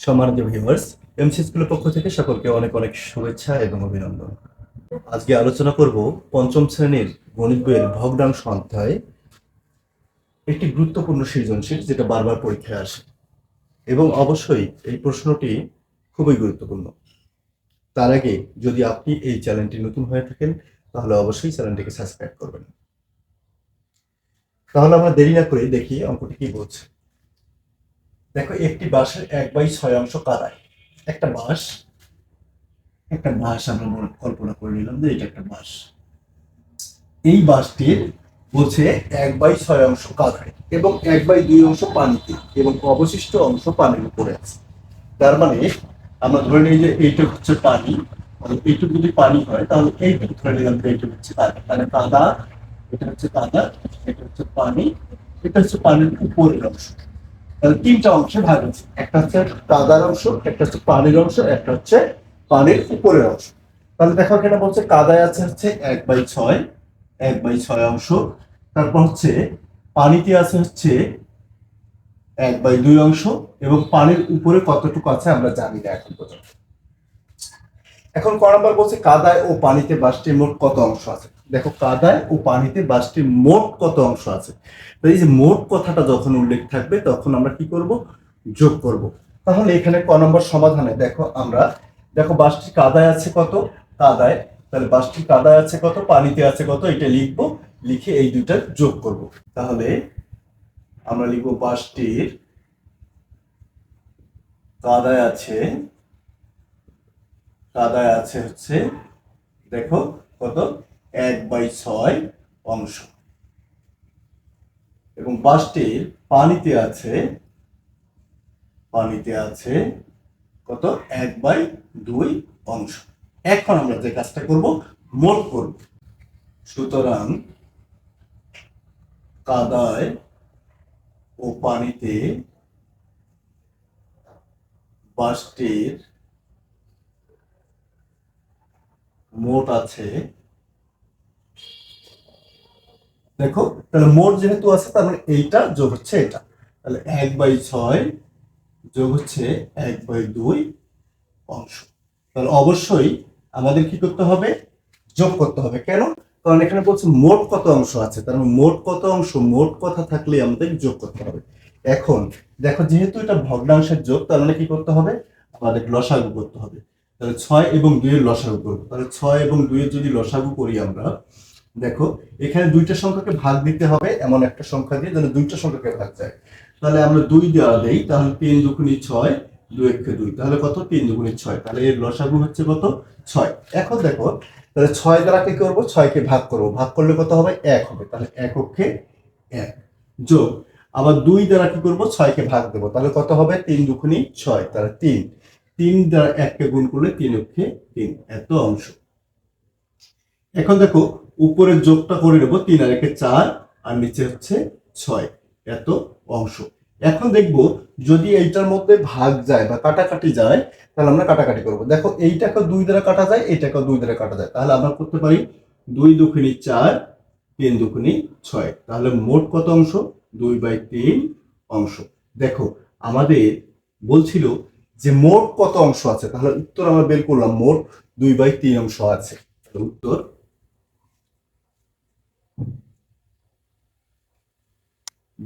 সম্মানিত viewers MC স্কুলের পক্ষ থেকে সকলকে অনেক অনেক শুভেচ্ছা এবং অভিনন্দন। আজকে আলোচনা করব পঞ্চম শ্রেণির গণিত বইয়ের ভগ্নাংশ অধ্যায় একটি গুরুত্বপূর্ণ সৃজনশীল যেটা বারবার পরীক্ষায় আসে। এবং অবশ্যই এই প্রশ্নটি খুবই গুরুত্বপূর্ণ। তার আগে যদি আপনি এই চ্যানেলটি নতুন হয়ে থাকেন, তাহলে অবশ্যই চ্যানেলটিকে সাবস্ক্রাইব করবেন। তাহলে আমরা দেরি না করে দেখি অঙ্কটি কি বলছে। দেখো, একটি বাঁশের এক বাই ছয় অংশ কাদায়। একটা বাঁশ একটা বাঁশ আমরা মনে কল্পনা করে নিলাম যে এটা একটা বাঁশ। এই বাঁশটির বলছে এক বাই ছয় অংশ কাদায় এবং এক বাই দুই অংশ পানিতে এবং অবশিষ্ট অংশ পানির উপরে আছে। তার মানে আমরা ধরে নিই যে এইটা হচ্ছে পানি। এইটুক যদি পানি হয়, তাহলে এইটুক ধরে নিলাম যে এইটুক হচ্ছে কাদা। তাহলে কাদা, এটা হচ্ছে কাদা, এটা হচ্ছে পানি, এটা হচ্ছে পানির উপরের অংশ। তিনটা অংশে ভাগ আছে। একটা হচ্ছে কাদার অংশ, একটা হচ্ছে পানির অংশ, একটা হচ্ছে পানির উপরের অংশ। তাহলে দেখো এখানে বলছে কাদায় আছে হচ্ছে এক বাই ছয়, এক বাই ছয় অংশ। তারপর হচ্ছে পানিতে আছে হচ্ছে এক বাই দুই অংশ এবং পানির উপরে কতটুকু আছে আমরা জানি না এখন পর্যন্ত। এখন ক নাম্বার বলছে কাদায় ও পানিতে বাসটির মোট কত অংশ আছে? দেখো কাদায় ও পানিতে বাসটির মোট কত অংশ আছে? তো এই যে মোট কথাটা যখন উল্লেখ থাকবে, তখন আমরা কি করব? যোগ করব। তাহলে এখানে ক নম্বর সমাধানে দেখো আমরা, দেখো বাসটি কাদায় আছে কত? কাদায়। তাহলে বাসটি কাদায় আছে কত? পানিতে আছে কত? এটা লিখব। লিখে এই দুইটা যোগ করব। তাহলে আমরা লিখব বাসটির কাদায় আছে কাদায় আছে হচ্ছে, দেখো কত? এক বাই ছয় অংশ। এবং বাসটির পানিতে আছে পানিতে আছে কত? এক বাই দুই অংশ। এখন আমরা যে কাজটা করব, মোট করব। সুতরাং কাদায় ও পানিতে বাসটির মোট আছে দেখো, তাহলে মোট যেহেতু আছে, তার মানে এইটা যোগ হচ্ছে এটা। তাহলে এক বাই ছয় যোগ হচ্ছে এক বাই দুই অংশ। তাহলে অবশ্যই আমাদের কি করতে হবে? যোগ করতে হবে। কেন? কারণ এখানে বলছে মোট কত অংশ আছে? তার মানে মোট কত অংশ, মোট কথা থাকলে আমাদের যোগ করতে হবে। এখন দেখো, যেহেতু এটা ভগ্নাংশের যোগ, তার মানে কি করতে হবে? আমাদের লসাগু করতে হবে। তাহলে ছয় এবং দুইয়ের লসাগু করব। তাহলে ছয় এবং দুইয়ের যদি লসাগু করি আমরা দেখো, এখানে দুইটা সংখ্যাকে ভাগ দিতে হবে, এমন একটা সংখ্যা দিয়ে যেন দুইটা সংখ্যাকে ভাগ যায়। তাহলে আমরা দুই দেওয়া দেই, তাহলে তিন দুগুণী ছয়, দুই একে দুই। তাহলে কত? তিন দুগুণী ছয়। তাহলে এর লসাগু হচ্ছে কত? ছয়। এখন দেখো, তাহলে ছয় দ্বারা কি করব? ছয়কে ভাগ করব। ভাগ করলে কত হবে? এক হবে। তাহলে এক অক্ষে এক। যোগ। আবার দুই দ্বারা কি করব? ছয়কে ভাগ দেবো। তাহলে কত হবে? তিন দুগুণী ছয়। তাহলে তিন। তিন দ্বারা এককে গুণ করলে তিন অক্ষে তিন। এত অংশ। এখন দেখো উপরের যোগটা করে নেব তিন আর একে চার, আর নিচে হচ্ছে ছয়। এত অংশ। এখন দেখব যদি এইটার মধ্যে ভাগ যায় বা কাটাকাটি যায়, তাহলে আমরা কাটাকাটি করব। দেখো এইটাকে দুই দ্বারা কাটা যায় এইটাকে দুই দ্বারা কাটা যায়। তাহলে আমরা করতে পারি দুই দুখুনি চার, তিন দুখুনি ছয়। তাহলে মোট কত অংশ? দুই বাই তিন অংশ। দেখো আমাদের বলছিল যে মোট কত অংশ আছে? তাহলে উত্তর আমরা বের করলাম, মোট দুই বাই তিন অংশ আছে। উত্তর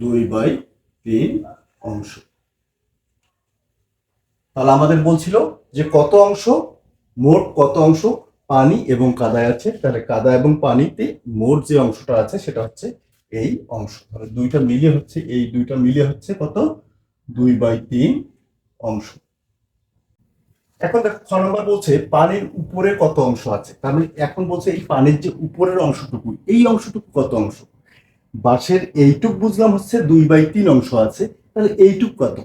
দুই বাই তিন অংশ। তাহলে আমাদের বলছিল যে কত অংশ? মোট কত অংশ? পানি এবং কাদায় আছে। তাহলে কাদা এবং পানিতে মোট যে অংশটা আছে সেটা হচ্ছে এই অংশ। তাহলে দুইটা মিলিয়ে হচ্ছে, এই দুইটা মিলিয়ে হচ্ছে কত? দুই বাই তিন অংশ। এখন দেখো, ছ নম্বর বলছে পানির উপরে কত অংশ আছে? তার মানে এখন বলছে এই পানির যে উপরের অংশটুকু, এই অংশটুকু কত অংশ? বাঁশের এইটুক বুঝলাম হচ্ছে দুই বাই তিন অংশ আছে, তাহলে এইটুক কত?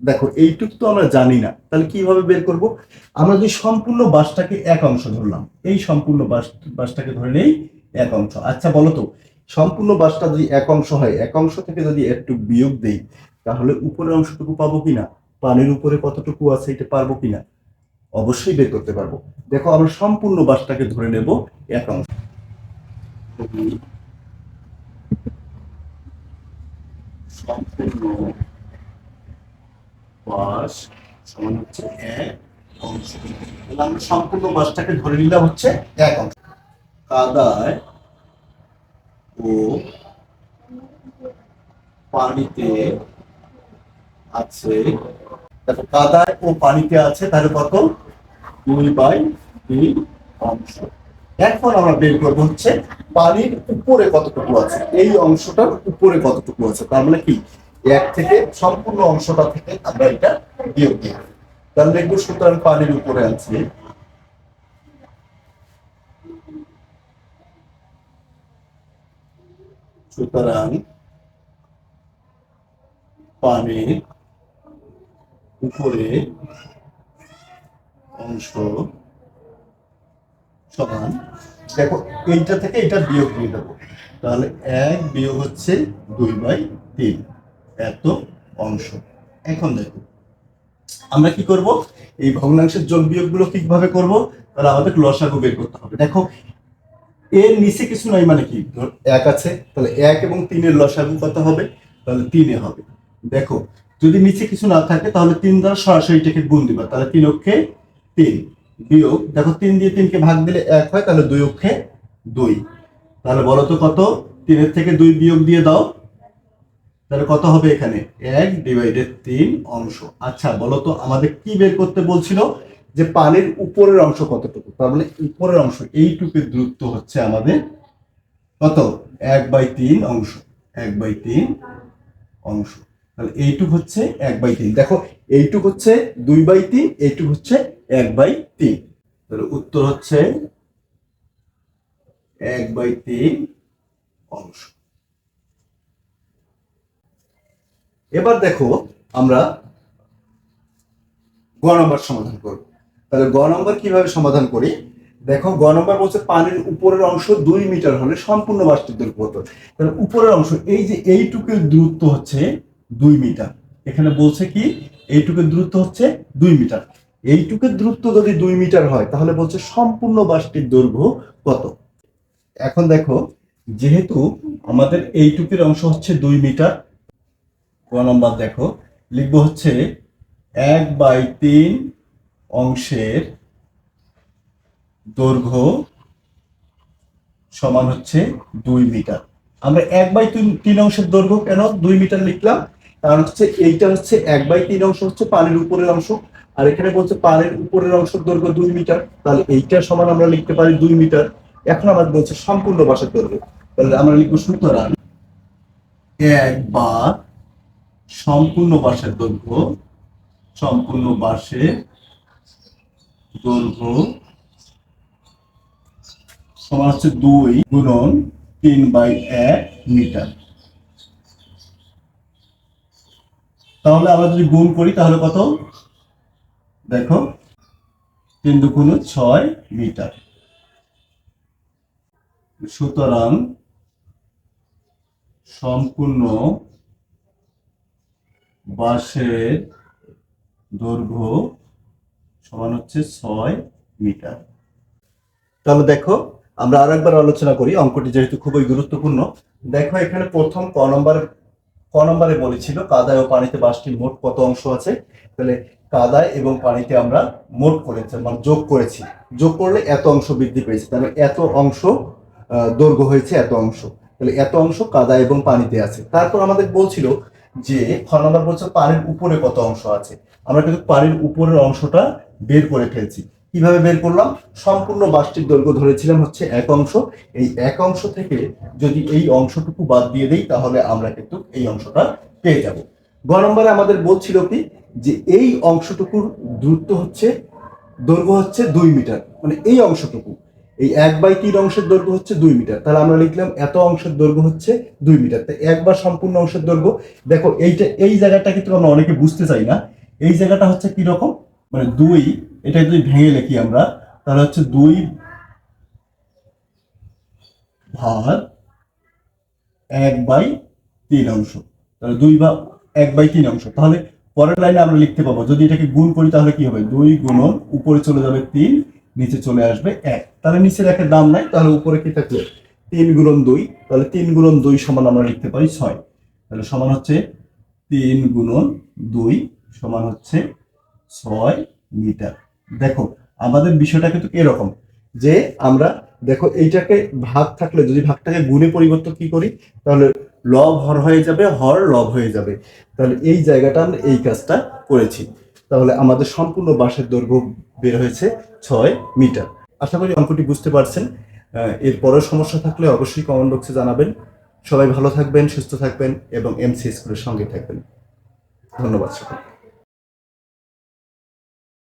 দেখো, এইটুক তো আমরা জানি না, তাহলে কীভাবে বের করব? আমরা যদি সম্পূর্ণ বাসটাকে এক অংশ ধরলাম, এই সম্পূর্ণ বাস বাসটাকে ধরে নেই, এক অংশ। আচ্ছা বলো তো, সম্পূর্ণ বাসটা যদি এক অংশ হয়, এক অংশ থেকে যদি একটু বিয়োগ দেই, তাহলে উপরের অংশটুকু পাবো কিনা? পানির উপরে কতটুকু আছে, এটা পারব কিনা? অবশ্যই বের করতে পারব। দেখো, আমরা সম্পূর্ণ বাসটাকে ধরে নেব এক অংশ। সম্পূর্ণ বাস সমান হচ্ছে এক অংশ তাহলে আমরা সম্পূর্ণ বাসটাকে ধরে নিলাম হচ্ছে এক অংশ কাদায় ও পানিতে আছে দেখো কাদায় ও পানিতে আছে তাহলে কত দুই বাই তিন অংশ এখন আমরা বের করব হচ্ছে পানির উপরে কতটুকু আছে। এই অংশটার উপরে কতটুকু আছে। তার মানে কি? এক থেকে সম্পূর্ণ অংশটা থেকে আমরা এটা বিয়োগ দিই তাহলে দেখব সুতরাং পানির উপরে আছে। সুতরাং পানির উপরে অংশ সমান। দেখো, এইটা থেকে এটা বিয়োগ দিয়ে দেবো। তাহলে এক বিয়োগ হচ্ছে দুই বাই তিন। এত অংশ। এখন দেখো, আমরা কি করব? এই ভগ্নাংশের যোগ বিয়োগগুলো কীভাবে করব, তাহলে আমাদের লসাগু বের করতে হবে। দেখো, এর নিচে কিছু নাই মানে কি? এক আছে, তাহলে এক এবং তিনের লসাগু কত হবে? তাহলে তিনে হবে। দেখো, যদি নিচে কিছু না থাকে, তাহলে তিন দ্বারা সরাসরি এটাকে গুণ দিবা। তাহলে তিন অক্ষে তিন। বিয়োগ, দেখো তিন দিয়ে তিনকে ভাগ দিলে এক হয়, তাহলে দুই অক্ষে দুই। তাহলে বলো তো কত? তিনের থেকে দুই বিয়োগ দিয়ে দাও। তাহলে কত হবে এখানে? এক ডিভাইডেড তিন অংশ। আচ্ছা বলো তো আমাদের কি বের করতে বলছিল? যে পানির উপরের অংশ কতটুকু? তার মানে উপরের অংশ, এইটুকুর দূরত্ব হচ্ছে আমাদের কত? এক বাই তিন অংশ। এক বাই তিন অংশ। তাহলে এইটুক হচ্ছে এক বাই তিন। দেখো, এইটুক হচ্ছে দুই বাই তিন, এইটুক হচ্ছে এক বাই তিন। তাহলে উত্তর হচ্ছে এক বাই তিন অংশ। এবার দেখো আমরা গ নম্বর সমাধান করব। তাহলে গ নম্বর কীভাবে সমাধান করি? দেখো গ নম্বর বলছে পানির উপরের অংশ দুই মিটার হলে সম্পূর্ণ বাষ্পের দৈর্ঘ্য কত তাহলে উপরের অংশ, এই যে এইটুকুর দূরত্ব হচ্ছে দুই মিটার। এখানে বলছে কি, এইটুকুর দূরত্ব হচ্ছে দুই মিটার। এইটুকুর দূরত্ব যদি দুই মিটার হয়, তাহলে বলছে সম্পূর্ণ বাষ্পের দৈর্ঘ্য কত? এখন দেখো, যেহেতু আমাদের এইটুকুর অংশ হচ্ছে দুই মিটার, ক নম্বর দেখো, লিখব হচ্ছে এক বাই তিন অংশের দৈর্ঘ্য সমান হচ্ছে দুই মিটার। আমরা এক বাই তিন তিন অংশের দৈর্ঘ্য কেন দুই মিটার লিখলাম? কারণ হচ্ছে এইটা হচ্ছে এক বাই তিন অংশ হচ্ছে পানির উপরের অংশ। আর এখানে বলছে পানির উপরের অংশ দৈর্ঘ্য দুই মিটার, তাহলে এইটা সমান আমরা লিখতে পারি দুই মিটার। এখন আমাদের বলছে সম্পূর্ণ বাসের দৈর্ঘ্য। তাহলে আমরা লিখব সুতরাং এক বা সম্পূর্ণ বাসের দৈর্ঘ্য, সম্পূর্ণ বাসে দৈর্ঘ্য সমান হচ্ছে দুই গুণন তিন বাই এক মিটার। তাহলে আমরা যদি গুণ করি তাহলে কত? দেখো, তিন দুগুণ ছয় মিটার। সুতরাং সম্পূর্ণ বাঁশের দৈর্ঘ্য সমান হচ্ছে ছয় মিটার। তাহলে দেখো, আমরা আর একবার আলোচনা করি, অঙ্কটি যেহেতু খুবই গুরুত্বপূর্ণ। দেখো, এখানে প্রথম ক নম্বর, ক নম্বরে বলেছিল, কাদায় ও পানিতে বাসটির মোট কত অংশ আছে? তাহলে কাদায় এবং পানিতে আমরা মোট করেছি মানে যোগ করেছি। যোগ করলে এত অংশ বৃদ্ধি পেয়েছে। তাহলে এত অংশ দৈর্ঘ্য হয়েছে এত অংশ। তাহলে এত অংশ কাদা এবং পানিতে আছে। তারপর আমাদের বলছিল যে খ নম্বর বলছে পানির উপরে কত অংশ আছে। আমরা কিন্তু পানির উপরের অংশটা বের করে ফেলছি। কীভাবে বের করলাম? সম্পূর্ণ বাসটির দৈর্ঘ্য ধরেছিলাম হচ্ছে এক অংশ। এই এক অংশ থেকে যদি এই অংশটুকু বাদ দিয়ে দেই, তাহলে আমরা কিন্তু এই অংশটা পেয়ে যাব। গ আমাদের বলছিল কি, যে এই অংশটুকুর দূরত্ব হচ্ছে, দৈর্ঘ্য হচ্ছে দুই মিটার মানে এই অংশটুকু। এই এক বাই তিন অংশের দৈর্ঘ্য হচ্ছে দুই মিটার। তাহলে আমরা লিখলাম এত অংশের দৈর্ঘ্য হচ্ছে দুই মিটার। তাই একবার সম্পূর্ণ অংশের দৈর্ঘ্য, দেখো এইটা, এই জায়গাটা কিন্তু আমরা অনেকে বুঝতে চাই না। এই জায়গাটা হচ্ছে কি রকম? মানে দুই এটা যদি ভেঙে লিখি আমরা, তাহলে হচ্ছে দুই ভাগ এক বাই তিন অংশ। তাহলে দুই বা এক বাই তিন অংশ। তাহলে পরের লাইনে আমরা লিখতে পাবো, যদি এটাকে গুণ করি তাহলে কি হবে? দুই গুণন, উপরে চলে যাবে তিন, নিচে চলে আসবে এক। তাহলে নিচের একের দাম নাই, তাহলে উপরে কি থাকল তিন গুণন দুই, তাহলে তিন গুণন দুই সমান আমরা লিখতে পারি ছয়। তাহলে সমান হচ্ছে তিন গুণন দুই সমান হচ্ছে ছয় মিটার। দেখো, আমাদের বিষয়টা কিন্তু এরকম যে আমরা, দেখো, এইটাকে ভাগ থাকলে, যদি ভাগটাকে গুণে পরিবর্তন কি করি? তাহলে লব হর হয়ে যাবে হর লব হয়ে যাবে। তাহলে এই জায়গাটা আমরা এই কাজটা করেছি। তাহলে আমাদের সম্পূর্ণ বাঁশের দৈর্ঘ্য বের হয়েছে ছয় মিটার। আশা করি অঙ্কটি বুঝতে পারছেন। আহ, এর পরেও সমস্যা থাকলে অবশ্যই কমেন্ট বক্সে জানাবেন। সবাই ভালো থাকবেন সুস্থ থাকবেন এবং এমসি স্কুলের সঙ্গে থাকবেন। ধন্যবাদ সকলকে।